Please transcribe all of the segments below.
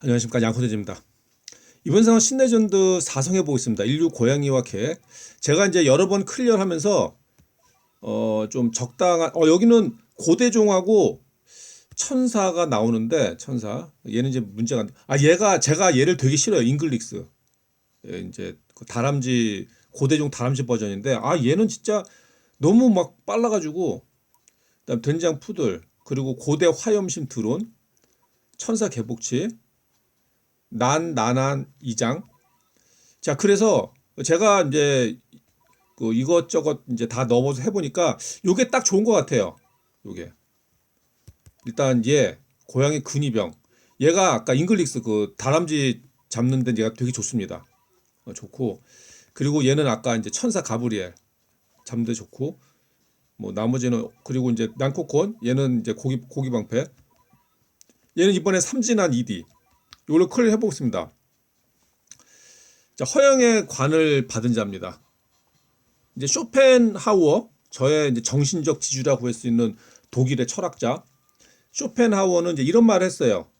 안녕하십니까 양코대지입니다. 이번 상은 신레전드 4성 해보겠습니다. 인류 고양이와 개. 제가 이제 여러 번 클리어하면서 어 좀 적당한 어 여기는 고대종하고 천사가 나오는데 천사 얘는 이제 문제가. 아 얘가 제가 얘를 되게 싫어요 잉글릭스 예, 이제 그 다람쥐 고대종 다람쥐 버전인데 아 얘는 진짜 너무 막 빨라가지고 그다음 된장 푸들 그리고 고대 화염심 드론 천사 개복치 난 나난 이장. 자 그래서 제가 이제 그 이것저것 이제 다 넣어서 해보니까 요게 딱 좋은 것 같아요. 요게. 일단 얘 고양이 근위병. 얘가 아까 잉글릭스 그 다람쥐 잡는 데 얘가 되게 좋습니다. 어, 좋고. 그리고 얘는 아까 이제 천사 가브리엘 잡는 데 좋고. 뭐 나머지는 그리고 이제 난코콘 얘는 이제 고기 고기 방패. 얘는 이번에 삼진한 2D 이걸로 클리어 해보겠습니다. 자 허영의 관을 받은 자입니다. 이제 쇼펜하우어 저의 이제 정신적 지주라고 할 수 있는 독일의 철학자 쇼펜하우어는 이제 이런 말을 했어요.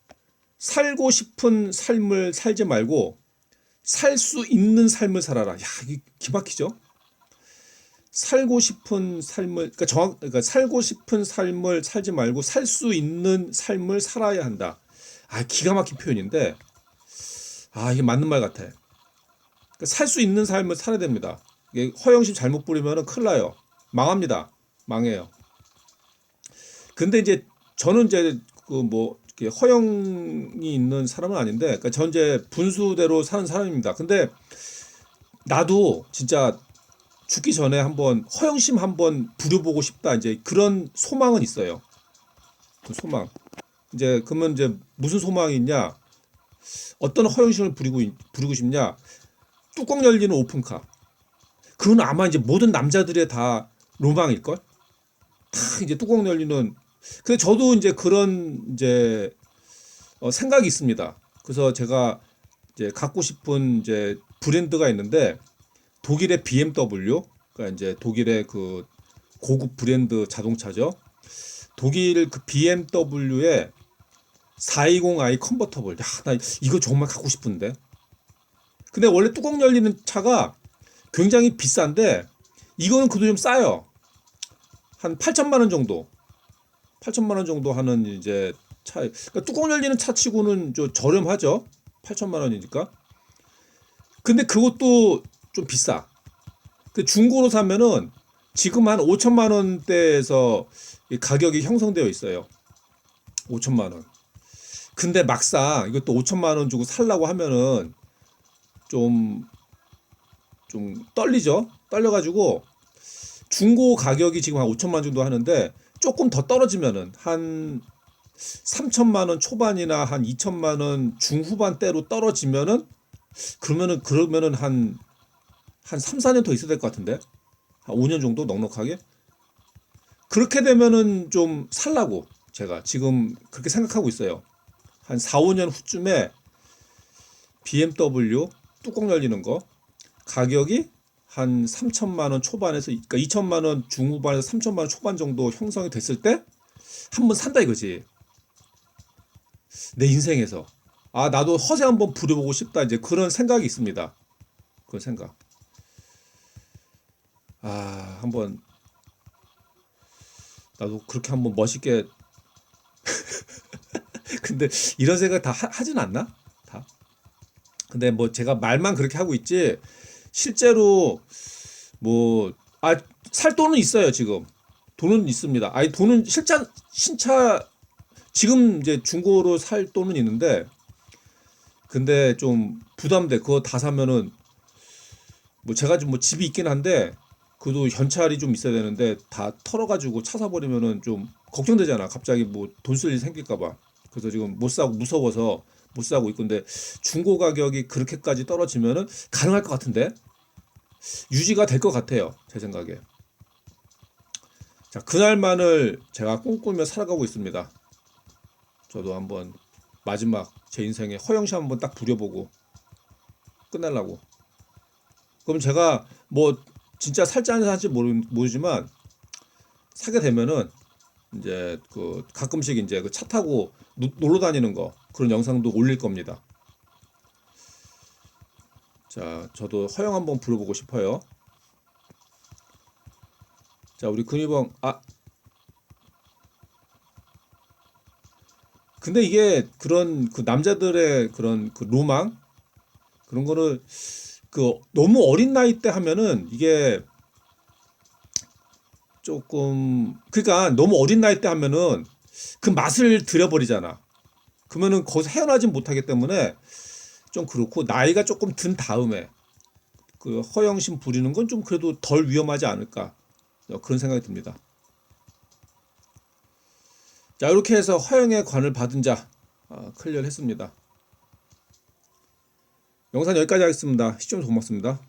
살고 싶은 삶을 살지 말고 살 수 있는 삶을 살아라. 야, 이게 기막히죠? 살고 싶은 삶을 그러니까 정확 그러니까 살고 싶은 삶을 살지 말고 살 수 있는 삶을 살아야 한다. 아, 기가 막힌 표현인데 아, 이게 맞는 말 같아. 그러니까 살수 있는 삶을 살아야 됩니다. 이게 허영심 잘못 부리면은 큰일 나요. 망합니다. 망해요. 근데 이제 저는 이제 그뭐 허영이 있는 사람은 아닌데, 그러니까 전 이제 분수대로 사는 사람입니다. 근데 나도 진짜 죽기 전에 한번 허영심 한번 부려보고 싶다 이제 그런 소망은 있어요. 그 소망. 이제 그러면 이제 무슨 소망이 있냐? 어떤 허영심을 부리고 있- 부리고 싶냐? 뚜껑 열리는 오픈카. 그건 아마 이제 모든 남자들의 다 로망일 걸. 다 이제 뚜껑 열리는. 근데 저도 이제 그런 이제 어, 생각이 있습니다. 그래서 제가 이제 갖고 싶은 이제 브랜드가 있는데 독일의 BMW, 그러니까 이제 독일의 그 고급 브랜드 자동차죠. 독일 그 BMW의 420i 컨버터블. 야, 나 이거 정말 갖고 싶은데. 근데 원래 뚜껑 열리는 차가 굉장히 비싼데 이거는 그래도 좀 싸요. 한 8천만 원 정도. 8천만 원 정도 하는 이제 차. 그러니까 뚜껑 열리는 차 치고는 좀 저렴하죠. 8천만 원이니까. 근데 그것도 좀 비싸. 그 중고로 사면은 지금 한 5천만 원대에서 이 가격이 형성되어 있어요. 5천만 원. 근데 막상 이것도 5천만 원 주고 살라고 하면은 좀, 좀 떨리죠? 떨려가지고 중고 가격이 지금 한 5천만 원 정도 하는데 조금 더 떨어지면은 한 3천만 원 초반이나 한 2천만 원 중후반대로 떨어지면은 그러면은 그러면은 한한 3, 4년 더 있어야 될 것 같은데. 한 5년 정도 넉넉하게. 그렇게 되면은 좀 살라고 제가 지금 그렇게 생각하고 있어요. 한 4, 5년 후쯤에 BMW 뚜껑 열리는 거 가격이 한 3천만 원 초반에서 그러니까 2천만 원 중후반에서 3천만 원 초반 정도 형성이 됐을 때 한 번 산다 이거지. 내 인생에서 아 나도 허세 한번 부려보고 싶다 이제 그런 생각이 있습니다. 그런 생각. 아 한번 나도 그렇게 한번 멋있게 근데 이런 생각 다 하, 하진 않나? 다. 근데 뭐 제가 말만 그렇게 하고 있지 실제로 뭐 아 살 돈은 있어요 지금 돈은 있습니다. 아니 돈은 실장 신차 지금 이제 중고로 살 돈은 있는데 근데 좀 부담돼. 그거 다 사면은 뭐 제가 좀 뭐 집이 있긴 한데 그래도 현찰이 좀 있어야 되는데 다 털어가지고 차 사버리면은 좀 걱정되잖아. 갑자기 뭐 돈 쓸 일 생길까봐. 그래서 지금 못 사고 무서워서 못 사고 있고 근데 중고 가격이 그렇게까지 떨어지면은 가능할 것 같은데 유지가 될 것 같아요. 제 생각에. 자 그날만을 제가 꿈꾸며 살아가고 있습니다. 저도 한번 마지막 제 인생에 허영시 한번 딱 부려보고 끝내려고. 그럼 제가 뭐 진짜 살지 안 살지 모르, 모르지만 사게 되면은 이제 그 가끔씩 이제 그 차 타고 노- 놀러 다니는 거 그런 영상도 올릴 겁니다. 자, 저도 허영 한번 불어보고 싶어요. 자, 우리 근위봉 아 근데 이게 그런 그 남자들의 그런 그 로망 그런 거를 그 너무 어린 나이 때 하면은 이게 조금 그러니까 너무 어린 나이 때 하면은 그 맛을 들여버리잖아. 그러면은 거기서 헤어나지 못하기 때문에 좀 그렇고 나이가 조금 든 다음에 그 허영심 부리는 건 좀 그래도 덜 위험하지 않을까 그런 생각이 듭니다. 자 이렇게 해서 허영의 관을 받은 자 아, 클리어를 했습니다. 영상 여기까지 하겠습니다. 시청해주셔서 고맙습니다.